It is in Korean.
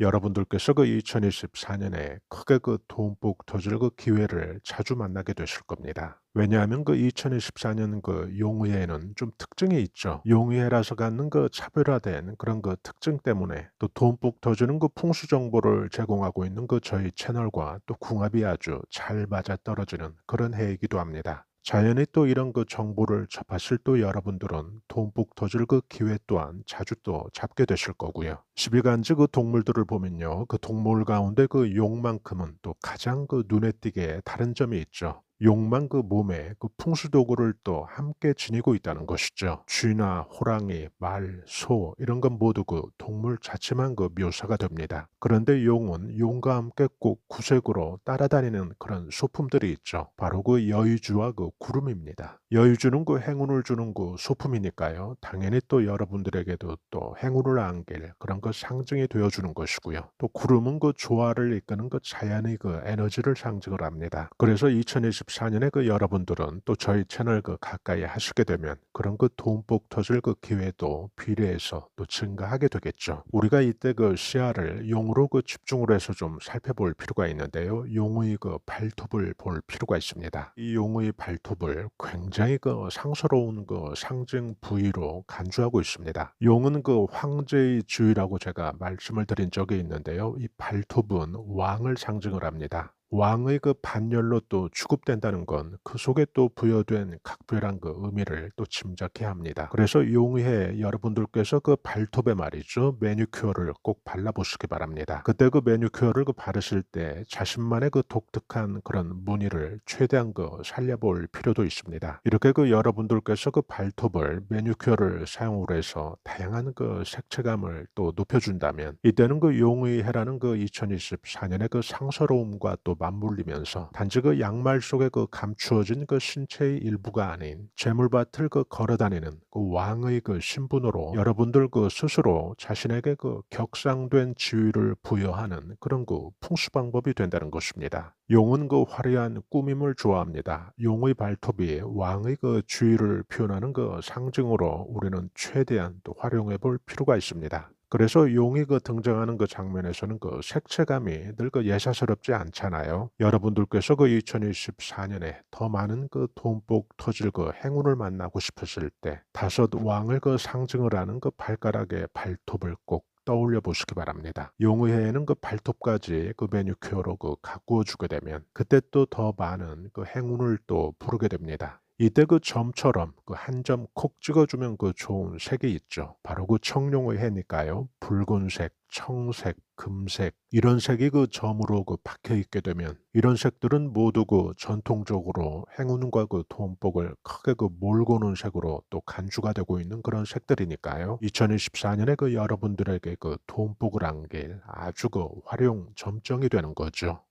여러분들께서 그 2024년에 크게 그 돈복 터질 그 기회를 자주 만나게 되실 겁니다. 왜냐하면 그 2024년 그 용의회는 좀 특징이 있죠. 용의회라서 갖는 그 차별화된 그런 그 특징 때문에 또 돈복 터지는 그 풍수 정보를 제공하고 있는 그 저희 채널과 또 궁합이 아주 잘 맞아 떨어지는 그런 해이기도 합니다. 자연히 또 이런 그 정보를 접하실 또 여러분들은 돈복 터질 그 기회 또한 자주 또 잡게 되실 거고요. 10일간지 그 동물들을 보면요. 그 동물 가운데 그 용만큼은 또 가장 그 눈에 띄게 다른 점이 있죠. 용만 그 몸에 그 풍수도구를 또 함께 지니고 있다는 것이죠. 쥐나 호랑이, 말, 소 이런 건 모두 그 동물 자체만 그 묘사가 됩니다. 그런데 용은 용과 함께 꼭 구색으로 따라다니는 그런 소품들이 있죠. 바로 그 여의주와 그 구름입니다. 여의주는 그 행운을 주는 그 소품이니까요. 당연히 또 여러분들에게도 또 행운을 안길 그런 그 상징이 되어주는 것이고요. 또 구름은 그 조화를 이끄는 그 자연의 그 에너지를 상징을 합니다. 그래서 2020 2024년에 그 여러분들은 또 저희 채널 그 가까이 하시게 되면 그런 그 돈복 터질 그 기회도 비례해서 또 증가하게 되겠죠. 우리가 이때 그 시야를 용으로 그 집중을 해서 좀 살펴볼 필요가 있는데요. 용의 그 발톱을 볼 필요가 있습니다. 이 용의 발톱을 굉장히 그 상스러운 그 상징 부위로 간주하고 있습니다. 용은 그 황제의 주위라고 제가 말씀을 드린 적이 있는데요. 이 발톱은 왕을 상징을 합니다. 왕의 그 반열로 또 취급된다는 건 그 속에 또 부여된 각별한 그 의미를 또 짐작해야 합니다. 그래서 용해 여러분들께서 그 발톱에 말이죠 매니큐어를 꼭 발라보시기 바랍니다. 그때 그 매니큐어를 그 바르실 때 자신만의 그 독특한 그런 무늬를 최대한 그 살려볼 필요도 있습니다. 이렇게 그 여러분들께서 그 발톱을 매니큐어를 사용을 해서 다양한 그 색채감을 또 높여준다면 이때는 그 용의 해라는 그 2024년의 그 상서로움과 또 맞물리면서 단지 그 양말 속에 그 감추어진 그 신체의 일부가 아닌 재물밭을 그 걸어다니는 그 왕의 그 신분으로 여러분들 그 스스로 자신에게 그 격상된 지위를 부여하는 그런 그 풍수 방법이 된다는 것입니다. 용은 그 화려한 꾸밈을 좋아합니다. 용의 발톱이 왕의 그 주위를 표현하는 그 상징으로 우리는 최대한 또 활용해 볼 필요가 있습니다. 그래서 용이 그 등장하는 그 장면에서는 그 색채감이 늘 그 예사스럽지 않잖아요. 여러분들께서 그 2024년에 더 많은 그 돈복 터질 그 행운을 만나고 싶으실 때 다섯 왕을 그 상징을 하는 그 발가락의 발톱을 꼭 떠올려 보시기 바랍니다. 용의회에는 그 발톱까지 그 매니큐어로 그 가꾸어 주게 되면 그때 또 더 많은 그 행운을 또 부르게 됩니다. 이때 그 점처럼 그 한 점 콕 찍어주면 그 좋은 색이 있죠. 바로 그 청룡의 해니까요. 붉은색, 청색, 금색 이런 색이 그 점으로 그 박혀 있게 되면 이런 색들은 모두 그 전통적으로 행운과 그 돈복을 크게 그 몰고는 색으로 또 간주가 되고 있는 그런 색들이니까요. 2024년에 그 여러분들에게 그 돈복을 안길 아주 그 활용 점정이 되는 거죠.